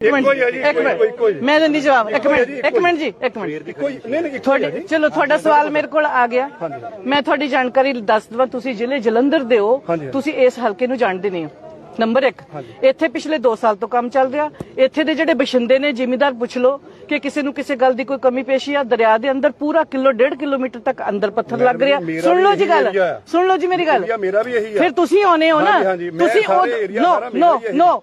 ਇੱਕ ਮਿੰਟ ਇੱਕੋ ਮਿੰਟ। ਮੈਂ ਦਿੰਦੀ ਜਵਾਬ ਇੱਕ ਮਿੰਟ ਇੱਕ ਮਿੰਟ ਜੀ ਇੱਕ ਮਿੰਟ। ਤੁਹਾਡੀ ਚਲੋ ਤੁਹਾਡਾ ਸਵਾਲ ਮੇਰੇ ਕੋਲ ਆ ਗਿਆ। ਮੈਂ ਤੁਹਾਡੀ ਜਾਣਕਾਰੀ ਦੱਸ ਦਵਾਂ ਤੁਸੀਂ ਜ਼ਿਲ੍ਹੇ ਜਲੰਧਰ ਦੇ ਹੋ। ਤੁਸੀਂ ਇਸ ਹਲਕੇ ਨੂੰ ਜਾਣਦੇ ਨਹੀਂ ਹੋ। ਨੰਬਰ 1 ਇੱਥੇ ਪਿਛਲੇ 2 ਸਾਲ ਤੋਂ ਕੰਮ ਚੱਲ ਰਿਹਾ। ਇੱਥੇ ਦੇ ਜਿਹੜੇ ਬਸ਼ਿੰਦੇ ਨੇ ਜ਼ਿਮੀਦਾਰ ਪੁੱਛ ਲਓ ਕਿ ਕਿਸੇ ਨੂੰ ਕਿਸੇ ਗੱਲ ਦੀ ਕੋਈ ਕਮੀ ਪੇਸ਼ੀ ਆ। ਦਰਿਆ ਦੇ ਅੰਦਰ ਪੂਰਾ ਕਿਲੋ ਡੇਢ ਕਿਲੋਮੀਟਰ ਤੱਕ ਅੰਦਰ ਪੱਥਰ ਲੱਗ ਰਿਹਾ। ਸੁਣ ਲਓ ਜੀ ਗੱਲ। ਸੁਣ ਲਓ ਜੀ ਮੇਰੀ ਗੱਲ। ਫਿਰ ਤੁਸੀਂ ਆਉਨੇ ਹੋ ਨਾ। ਤੁਸੀਂ। ਨੋ।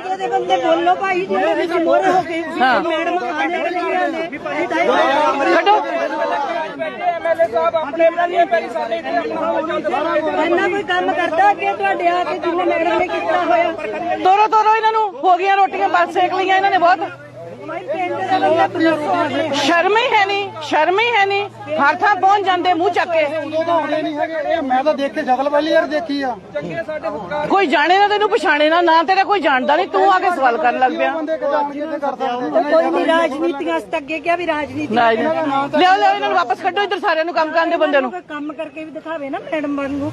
ਏਰੀਏ ਦੇ ਬੰਦੇ ਬੋਲੋ ਭਾਈ ਜਿਹਦੇ ਵਿੱਚ ਮੋਰੇ ਹੋ ਕੇ ਹਾਂ। ਮੈਡਮ ਆਣੇ ਵਾਲੀਆਂ ਨੇ। ਕੱਢੋ ਇੰਨਾ ਕੋਈ ਕੰਮ ਕਰਦਾ ਕਿ ਤੁਹਾਡੇ ਆ ਕੇ ਜਿੰਨੇ ਮੈਡਮ ਨੇ ਕੀਤਾ ਹੋਇਆ। ਤੋਰੋ ਤੋਰੋ ਇਹਨਾਂ ਨੂੰ। ਹੋ ਗਈਆਂ ਰੋਟੀਆਂ ਬਸ ਸੇਕ ਲਈਆਂ ਇਹਨਾਂ ਨੇ ਬਹੁਤ। ਸ਼ਰਮ ਹੀ ਹੈ ਨਹੀਂ ਸ਼ਰਮ ਹੀ ਹੈ ਨਹੀਂ। ਹਰ ਥਾਂ ਪਹੁੰਚ ਜਾਂਦੇ ਮੂੰਹ ਚੱਕ ਕੇ। ਉਦੋਂ ਤਾਂ ਆਉਂਦੇ ਨਹੀਂ ਹੈਗੇ। ਇਹ ਮੈਂ ਤਾਂ ਦੇਖ ਕੇ ਸ਼ਕਲ ਪਹਿਲੀ ਵਾਰ ਦੇਖੀ ਆ। ਕੋਈ ਜਾਣੇ ਨਾ ਤੈਨੂੰ ਪਛਾਣੇ ਨਾ। ਨਾ ਤੇਰਾ ਕੋਈ ਜਾਣਦਾ ਨਹੀਂ। ਤੂੰ ਆ ਕੇ ਸਵਾਲ ਕਰਨ ਲੱਗ ਪਿਆ। ਬੰਦੇ ਕਿਦਾਂ ਕਿੱਥੇ ਕਰ ਸਕਦੇ ਕੋਈ ਨਹੀਂ ਰਾਜਨੀਤੀਆਂ ਅਸ ਅੱਗੇ ਕਿਹਾ ਵੀ ਰਾਜਨੀਤੀ। ਲਿਆਓ ਲਿਆਓ ਇਹਨਾਂ ਨੂੰ ਵਾਪਸ ਕੱਢੋ। ਇੱਧਰ ਸਾਰਿਆਂ ਨੂੰ ਕੰਮ ਕਰਨ ਦੇ ਬੰਦੇ ਨੂੰ ਕੰਮ ਕਰਕੇ ਵੀ ਦਿਖਾਵੇ ਨਾ ਮੈਡਮ ਬਣ ਨੂੰ।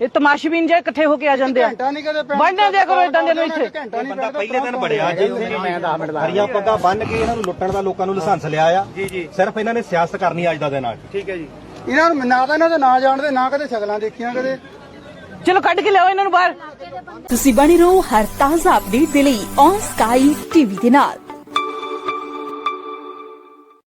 ਇਹ ਤਮਾਸ਼ਬੀਨ ਜੇ ਇਕੱਠੇ ਹੋ ਕੇ ਆ ਜਾਂਦੇ ਆ। ਘੰਟਾ ਨਹੀਂ ਕਦੇ ਪੈਣਾ ਬਣਨੇ ਦਿਆ ਕਰੋ ਇਦਾਂ ਦੇ ਨੂੰ ਇੱਥੇ ਘੰਟਾ ਨਹੀਂ ਬੰਦਾ ਪਹਿਲੇ ਦਿਨ ਬੜਿਆ ਜੀ। ਹਰੀਆਂ ਪੱਗਾਂ ਬੰਨ ਕੇ ਇਹਨਾਂ ਨੂੰ ਲੁੱਟਣ ਦਾ ਲੋਕਾਂ ਨੂੰ ਲਾਇਸੈਂਸ ਲਿਆ ਆ। ਜੀ ਜੀ। ਸਿਰਫ ਇਹਨਾਂ ਨੇ ਸਿਆਸਤ ਕਰਨੀ ਅੱਜ ਦਾ ਦਿਨ ਆ। ਇਹਨਾਂ ਨੂੰ ਨਾ ਤਾਂ ਇਹਨਾਂ ਦੇ ਨਾਂ ਜਾਣਦੇ ਨਾ ਕਦੇ ਸ਼ਕਲਾਂ ਦੇਖੀਆਂ ਕਦੇ। ਚਲੋ ਕੱਢ ਕੇ ਲਿਆਓ ਇਹਨਾਂ ਨੂੰ ਬਾਹਰ। ਤੁਸੀਂ ਬਣੇ ਰਹੋ ਹਰ ਤਾਜ਼ਾ ਅਪਡੇਟ ਦੇ ਲਈ ਔਨ ਸਕਾਈ ਟੀਵੀ ਦੇ ਨਾਲ।